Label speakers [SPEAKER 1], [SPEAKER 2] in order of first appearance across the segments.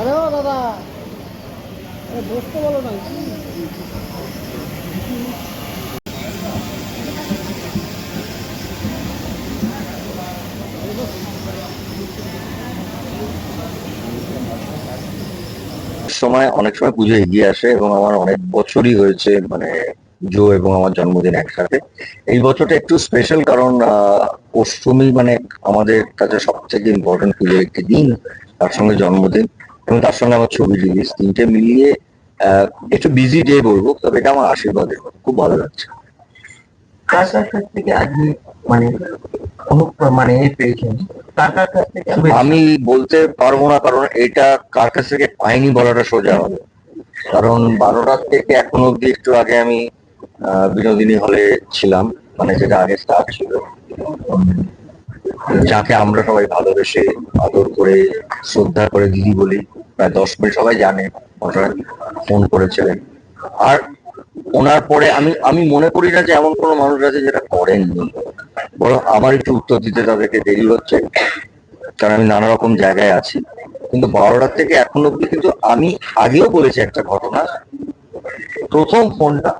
[SPEAKER 1] আরে ও দাদা আরে বসতে বলো না
[SPEAKER 2] সময় অনেক সময় পুজো এগিয়ে আসে এবং আমার অনেক বছরই হয়েছে মানে জো এবং আমার জন্মদিন একসাথে এই বছরটা একটু স্পেশাল কারণ অষ্টমী মানে আমাদের কাছে সব থেকে ইম্পর্টেন্ট পুজোর একটি দিন, তার সঙ্গে জন্মদিন এবং তার সঙ্গে আমার ছবি রিলিজ তিনটে মিলিয়ে একটু বিজি ডে বলব, তবে এটা আমার আশীর্বাদের। খুব ভালো লাগছে
[SPEAKER 3] থেকে আজকে মানে মানে পেয়েছেন?
[SPEAKER 2] আমি বলতে পারব না, কারণ এটা কার কাছ থেকে পাইনি বলাটা সোজা হবে। কারণ বারোটার থেকে এখনও অব্দি একটু আগে আমি বিনোদিনী হলে ছিলাম মানে যেটা আগে স্টার্ট ছিল। যাকে আমরা সবাই ভালোবেসে আদর করে, শ্রদ্ধা করে দিদি বলি, প্রায় দশ মিনিট সবাই জানে ওনারা ফোন করেছিলেন। আর ওনার পরে আমি আমি মনে করি না যে এমন কোনো মানুষ আছে যেটা করেননি। বরং আমার একটু উত্তর দিতে তাদেরকে দেরি হচ্ছে, কারণ আমি নানা রকম জায়গায় আছি। কিন্তু বারোটার থেকে এখন অব্দি কিন্তু আমি আগেও বলেছি একটা ঘটনা। প্রথম ফোনটা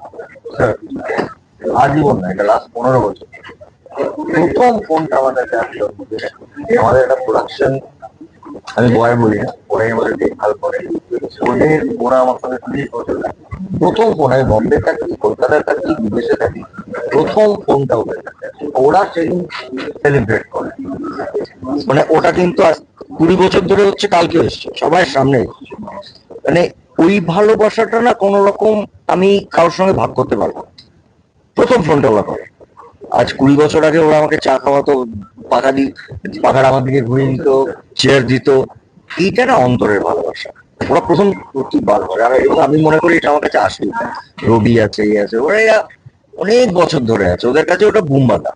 [SPEAKER 2] আজীবন না, এটা লাস্ট পনেরো বছর। প্রথম ফোনটা আমাদের আমাদের একটা প্রোডাকশন আমি বয় বলি না। ওরাই আমাদের দেখভাল করে। ওদের ওরা আমার প্রথম ফোন আমি বম্বে থাকি, কলকাতায় থাকি, বিদেশে থাকি, প্রথম ফোনটা ওদের ওরা সেদিন সেলিব্রেট করে। মানে ওটা কিন্তু কুড়ি বছর ধরে হচ্ছে কালকে এসছে। সবার সামনে। মানে ওই ভালোবাসাটা না কোনো রকম আমি কারোর সঙ্গে ভাগ করতে পারব। প্রথম ফোনটা ওরা করে। আজ কুড়ি বছর আগে ওরা আমাকে চা খাওয়াতো, পাখা দি পাখাটা আমার দিকে ঘুরিয়ে দিত চেয়ার দিত। এইটা না অন্তরের ভালোবাসা। ওরা প্রথম প্রতিবার করে। আর আমি মনে করি এটা আমার কাছে আসবে রবি আছে, এই আছে। ওরা অনেক বছর ধরে আছে। ওদের কাছে ওটা বুম্বাদা।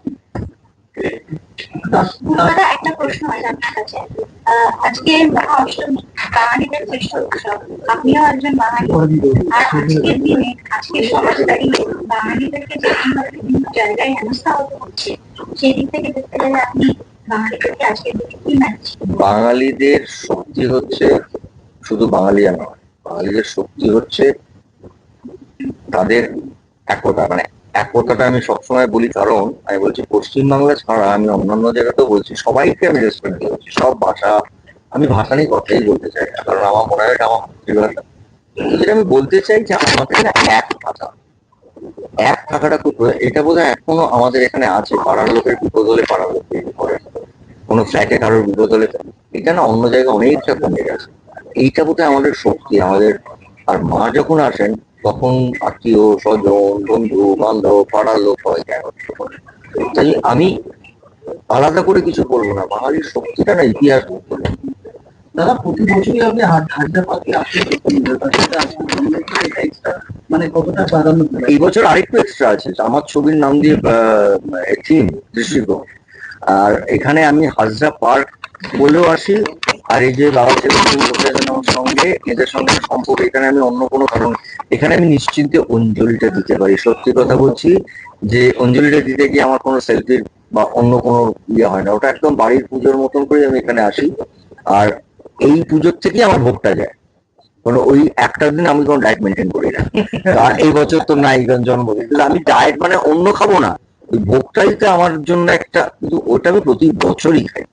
[SPEAKER 4] দাদা একটা প্রশ্ন আজকে একজন বাঙালি। আজকের সমাজ জায়গায় সেই দিক থেকে দেখতে গেলে আপনি
[SPEAKER 2] বাঙালিদের শক্তি হচ্ছে শুধু বাঙালিয়া নয়, বাঙালিদের শক্তি হচ্ছে তাদের একতা। মানে একতাটা আমি সবসময় বলি, কারণ আমি বলছি পশ্চিমবাংলা ছাড়া আমি অন্যান্য জায়গাতেও বলছি, সবাইকে আমি রেসপেক্ট দিচ্ছি সব ভাষা। আমি ভাষা নিয়ে কথাই বলতে চাই কারণ আমার মনে হয় আমার আমি বলতে চাই যে আমাদের এক এক থাকাটা খুব, এটা বোধহয় এখনও আমাদের এখানে আছে। পাড়ার লোকের বিপদ হলে পাড়ার লোক কোনো ফ্ল্যাটে কারোর বিপদ হলে এটা না অন্য জায়গায় অনেকটা কমে গেছে। এইটা বোধহয় আমাদের শক্তি, আমাদের আর মা যখন আসেন, তখন আত্মীয়, স্বজন, বন্ধু, বান্ধব, পাড়ার লোক করে তাই আমি আলাদা করে কিছু করব না। বাঙালির শক্তিটা না ইতিহাস।
[SPEAKER 3] দাদা, প্রতি বছরই আপনি হাজার পাখি আসলে মানে কতটা প্রাধান্য
[SPEAKER 2] এই বছর আরেকটু এক্সট্রা আছে। আমার ছবির নাম দিয়ে থিম দৃষ্টিকোণ। আর এখানে আমি হাজরা পার্ক বলেও আসি। আর এই যে বাবা আমার সঙ্গে, এদের সঙ্গে সম্পর্ক এখানে আমি অন্য কোনো কারণ এখানে আমি নিশ্চিন্তে অঞ্জলিটা দিতে পারি। সত্যি কথা বলছি যে অঞ্জলিটা দিতে গিয়ে আমার কোনো সেলফির বা অন্য কোনো ইয়ে হয় না। ওটা একদম বাড়ির পুজোর মতন করে আমি এখানে আসি। আর এই পুজোর থেকেই আমার ভোগটা যায়। কোনো ওই একটা দিন আমি কোনো ডায়েট মেনটেন করি না। আর এই বছর তো নাই জন্মদিন। আমি ডায়েট মানে অন্য খাব না। ওই ভোগটাই তো আমার জন্য একটা কিন্তু ওটা আমি প্রতি বছরই খাই।